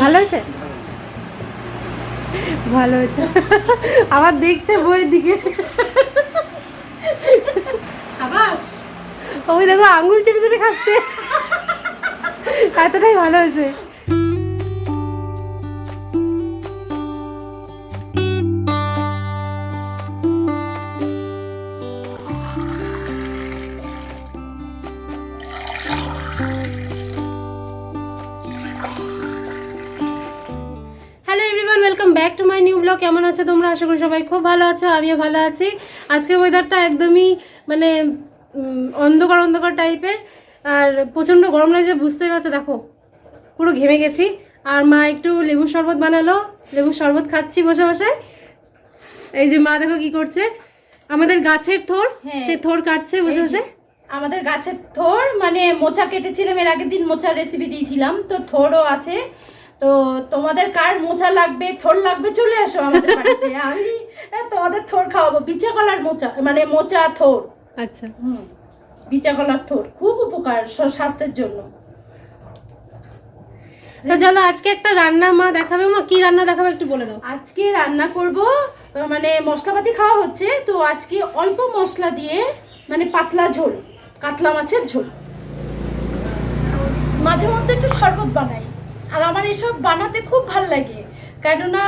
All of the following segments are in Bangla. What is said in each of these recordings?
ভালো আছে ভালো আছে আবার দেখছে বইয়ের দিকে। ওই দেখো আঙুল চেপে চেপে খাচ্ছে। এতটাই ভালো হয়েছে। কেমন আছো তোমরা? আশা করি সবাই খুব ভালো আছো আমিও ভালো আছি। আজকে ওয়েদারটা একদমই মানে অন্ধকার অন্ধকার টাইপের আর প্রচণ্ড গরম লাগছে বুঝতেই পারছ দেখো পুরো ঘেমে গেছি। আর মা একটু লেবুর শরবত বানালো লেবুর শরবত খাচ্ছি বসে বসে। এই যে মা দেখো কি করছে। আমাদের গাছের থোর হ্যাঁ। সে থোর কাটছে বসে বসে। আমাদের গাছের থোর মানে মোচা কেটেছিলাম এর আগের দিন মোচার রেসিপি দিয়েছিলাম। তো থোরও আছে তো তোমাদের কার মোচা লাগবে? থোর লাগবে? চলে আসো আমাদের বাড়িতে। আমি তোমাদের থোর খাওয়াবো। বিচা কলার মোচা মানে মোচা থোর। আচ্ছা। হুম বিচা কলার থোর। খুব উপকার স্বাস্থ্যের জন্য। তো চলো আজকে একটা রান্না মা দেখাবে। মা কি রান্না দেখাবে একটু বলে দাও। আজকে রান্না করব মানে মশলাপাতি খাওয়া হচ্ছে। তো আজকে অল্প মশলা দিয়ে মানে পাতলা ঝোল কাতলা মাছের ঝোল। মাঝে মধ্যে একটু শরবত বানাই। আর আমার এসব বানাতে খুব ভালো লাগে। কেননা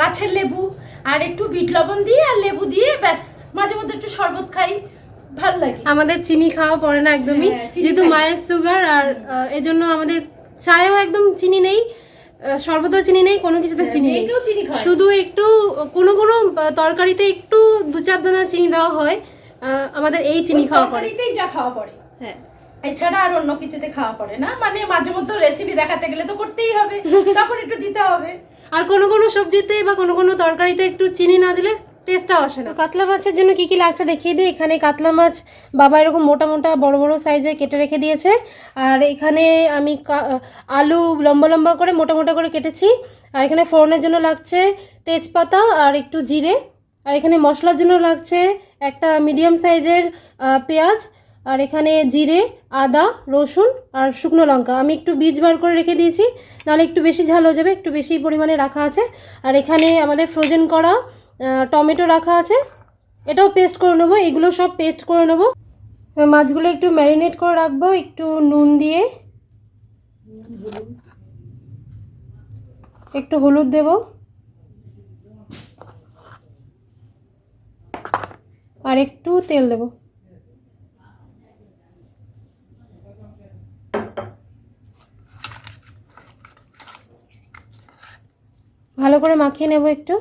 গাছের লেবু আর একটু বিট লবণ দিয়ে আর লেবু দিয়ে ব্যাস মাঝে মধ্যে একটু শরবত খাই ভালো লাগে। আমাদের চিনি খাওয়া পড়ে না একদমই। হ্যাঁ, যেহেতু মায়ের সুগার আর এজন্য আমাদের চায়েও একদম চিনি নেই শরবতেও চিনি নেই কোনো কিছুতে চিনি নেই। মেয়েকেও চিনি খায় শুধু একটু কোনো কোনো তরকারিতে একটু দু চার দানা চিনি দেওয়া হয় আমাদের এই চিনি খাওয়া পড়ে। যা খাওয়া পড়ে। হ্যাঁ। এছাড়া আর অন্য কিছুতে খাওয়া পড়ে না। মানে মাঝে মধ্যে রেসিপি দেখাতে গেলে তো করতেই হবে। তখন একটু দিতে হবে। আর কোনো কোনো সবজিতে বা কোনো কোনো তরকারিতে একটু চিনি না দিলে টেস্টটাও আসে না। কাতলা মাছের জন্য কি কি লাগছে দেখিয়ে দিই। এখানে কাতলা মাছ বাবা এরকম মোটা মোটা বড় বড় সাইজে কেটে রেখে দিয়েছে। আর এখানে আমি আলু লম্বা লম্বা করে মোটা মোটা করে কেটেছি। আর এখানে ফোড়নের জন্য লাগছে তেজপাতা আর একটু জিরে। আর এখানে মশলার জন্য লাগছে একটা মিডিয়াম সাইজের পেঁয়াজ। আর এখানে জিরে, আদা, রসুন আর শুকনো লঙ্কা। আমি একটু বীজ বার করে রেখে দিয়েছি, নাহলে একটু বেশি ঝাল হয়ে যাবে, একটু বেশি পরিমাণে রাখা আছে। আর এখানে আমাদের ফ্রোজেন করা টমেটো রাখা আছে, এটাও পেস্ট করে নেব, এগুলো সব পেস্ট করে নেব। মাছগুলো একটু ম্যারিনেট করে রাখব, একটু নুন দিয়ে। একটু হলুদ দেব। আর একটু তেল দেবো ভালো করে মাখিয়ে নেব একটু।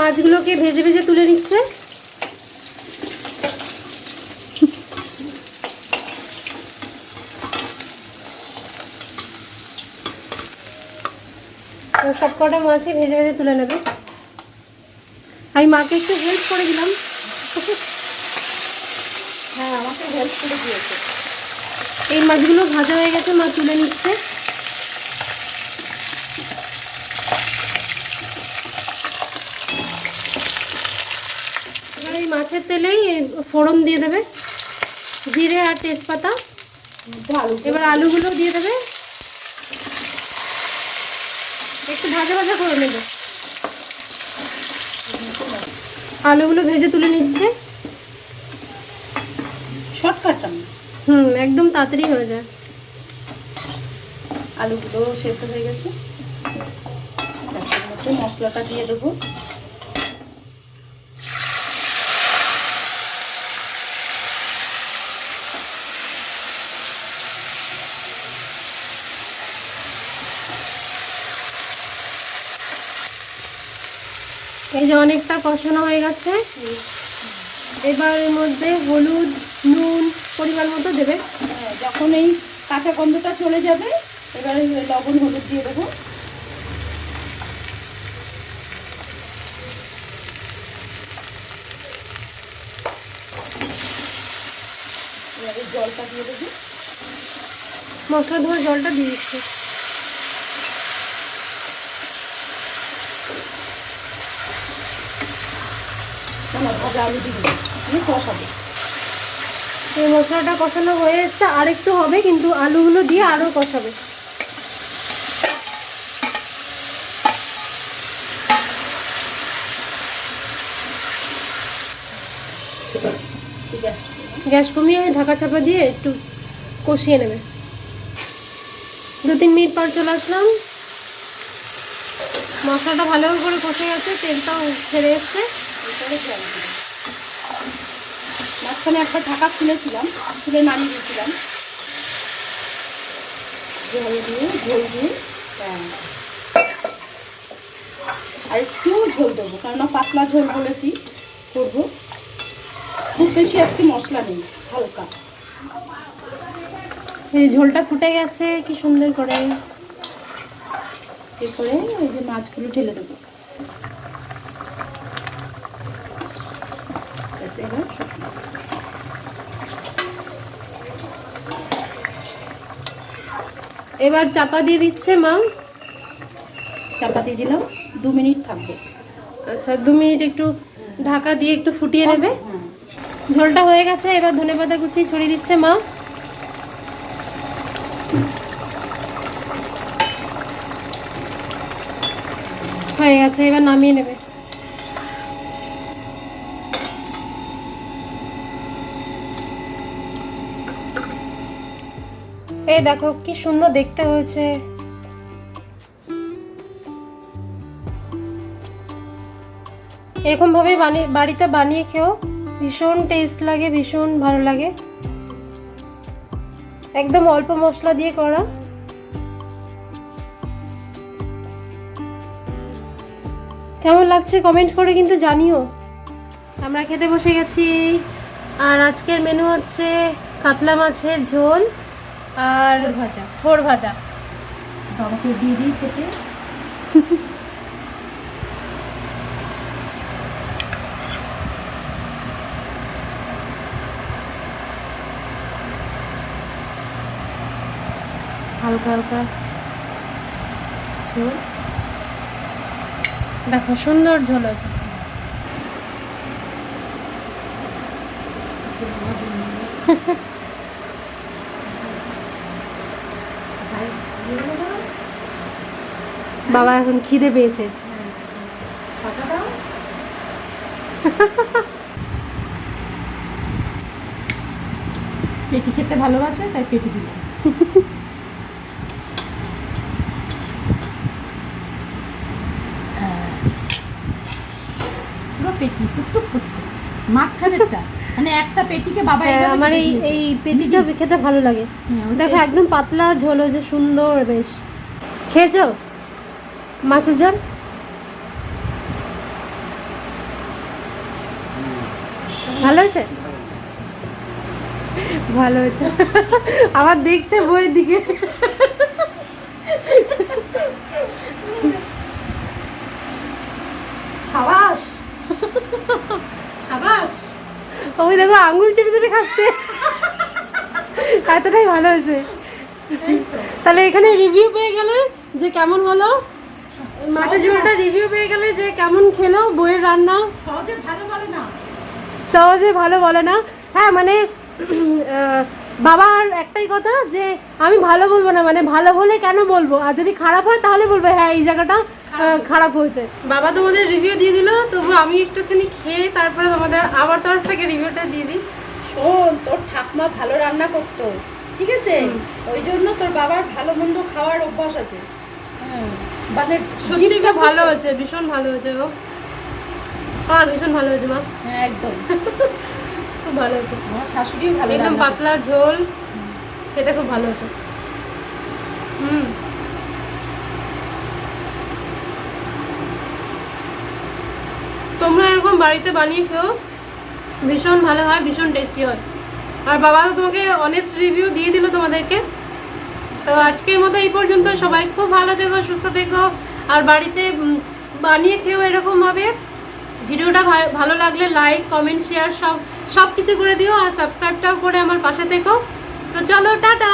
মাছগুলোকে ভেজে ভেজে তুলে নিচ্ছে। সব কটা মাছই ভেজে ভেজে তুলে নেবে। আমি মাকে একটু হেল্প করে দিলাম। হ্যাঁ আমাকে হেল্প করে দিয়েছে। এই মাছগুলো ভাজা হয়ে গেছে, মা তুলে নিচ্ছে এবার এই মাছের তেলেই ফোড়ন দিয়ে দেবে জিরে আর তেজপাতা। এবার আলুগুলো দিয়ে দেবে। একটু ভাজা ভাজা করে নেবে। আলুগুলো ভেজে তুলে নিচ্ছে। শর্টকাট হুম একদম তাড়াতাড়ি হয়ে যায়। আলুগুলো সেদ্ধ হয়ে গেছে। মশলাটা দিয়ে দেবো। এই যে অনেকটা কষানো হয়ে গেছে। এবার এর মধ্যে হলুদ, নুন, পরিমাণ মতো দেবে। যখন এই কাঁচা গন্ধটা চলে যাবে, এবারে লবণ, হলুদ দিয়ে দেবো। জলটা দিয়ে দেবো। মশলা ধোয়া জলটা দিয়ে দিচ্ছি। না আলু দিয়ে দিয়ে এই মশলাটা কষানো হয়ে এসছে আর একটু হবে, কিন্তু আলুগুলো দিয়ে আরও কষাবে। গ্যাস কমিয়ে ঢাকা চাপা দিয়ে একটু কষিয়ে নেবে। দু তিন মিনিট পর চলে আসলাম। মশলাটা ভালো করে কষে গেছে, তেলটাও ছেড়ে এসছে। জল দেবো মাঝখানে একটা ঢাকা খুলেছিলাম, খুলে নামিয়ে দিয়েছিলাম। জল দিয়ে, ঝোল দিয়ে হ্যাঁ। আর একটু ঝোল দেবো, কেননা পাতলা ঝোল বলেছি, করব। খুব বেশি আজকে মশলা নেই, হালকা। এই ঝোলটা ফুটে গেছে, কি সুন্দর করে। এরপরে ওই যে মাছগুলো ঢেলে দেবো। এবার শুকনো। এবার চাপা দিয়ে দিচ্ছে মা। চাপা দিয়ে দিলাম দু মিনিট থাকবে। আচ্ছা দু মিনিট একটু ঢাকা দিয়ে একটু ফুটিয়ে নেবে। হ্যাঁ। ঝোলটা হয়ে গেছে এবার ধনেপাতা কুচি ছড়িয়ে দিচ্ছে মা। হয়ে গেছে এবার নামিয়ে নেবে। এই দেখো, কি সুন্দর দেখতে হয়েছে। এরকম ভাবে বানিয়ে বাড়িতে বানিয়ে খেও। ভীষণ টেস্ট লাগে, ভীষণ ভালো লাগে। একদম অল্প মশলা দিয়ে করা। কেমন লাগছে কমেন্ট করে কিন্তু জানিও। আমরা খেতে বসে গেছি। আর আজকের মেনু হচ্ছে কাতলা মাছের ঝোল। আর ভাজা থোড় ভাজা। বাবাকে দিয়ে দিই খেতে। হালকা হালকা ঝোল। দেখো সুন্দর ঝোল আছে বাবা এখন খিদে পেয়েছে। পেটি খেতে ভালোবাসে তাই পেটি পুরো পেটি টুকটুক করছে। মাঝখানেরটা মানে একটা পেটিকে বাবা হ্যাঁ, আমার এই এই পেটিটা খেতে ভালো লাগে। হ্যাঁ, দেখো একদম পাতলা ঝোল হয়েছে সুন্দর বেশ। খেয়েছো? মাছের ঝোল ভালো হয়েছে? ভালো হয়েছে। আবার দেখছে বইয়ের দিকে। সাবাস। সাবাস। ওই দেখো আঙ্গুল চেপে চেপে খাচ্ছে। এতটাই ভালো হয়েছে। তাহলে এখানে রিভিউ পেয়ে গেলে যে কেমন হলো? মাছের ঝোলটা রিভিউ পেয়ে গেলে যে কেমন খেলো বইয়ের রান্না? সহজে ভালো বলে না। সহজে ভালো বলে না। হ্যাঁ মানে বাবার একটাই কথা যে আমি ভালো বলব না মানে ভালো হলে কেন বলব? আর যদি খারাপ হয় তাহলে বলব হ্যাঁ এই জায়গাটা খারাপ হয়েছে। বাবা তোমাদের রিভিউ দিয়ে দিল তবু আমি একটুখানি খেয়ে তারপরে তোমাদের আবার তরফ থেকে রিভিউটা দিয়ে দিই। শোন তোর ঠাকমা ভালো রান্না করতো ঠিক আছে? ওই জন্য তোর বাবার ভালো মন্দ খাওয়ার অভ্যাস আছে। হ্যাঁ, মানে সত্যি খুব ভালো হয়েছে ভীষণ ভালো হয়েছে গো। হ্যাঁ ভীষণ ভালো হয়েছে মা। হ্যাঁ একদম। খুব ভালো হয়েছে। আমার শাশুড়িও ভালো একদম পাতলা ঝোল খেতে খুব ভালো হয়েছে। হুম। তোমরা এরকম বাড়িতে বানিয়ে খেও ভীষণ ভালো হয় ভীষণ টেস্টি হয়। আর বাবা তো তোমাকে অনেস্ট রিভিউ দিয়ে দিল তোমাদেরকে। তো আজকের মতো এই পর্যন্ত। সবাই খুব ভালো থেকো, সুস্থ থেকো। আর বাড়িতে বানিয়ে খেয়েও এরকমভাবে ভিডিওটা ভালো লাগলে লাইক কমেন্ট শেয়ার সব সব কিছু করে দিও। আর সাবস্ক্রাইবটাও করে আমার পাশে থেকো। তো চলো, টাটা!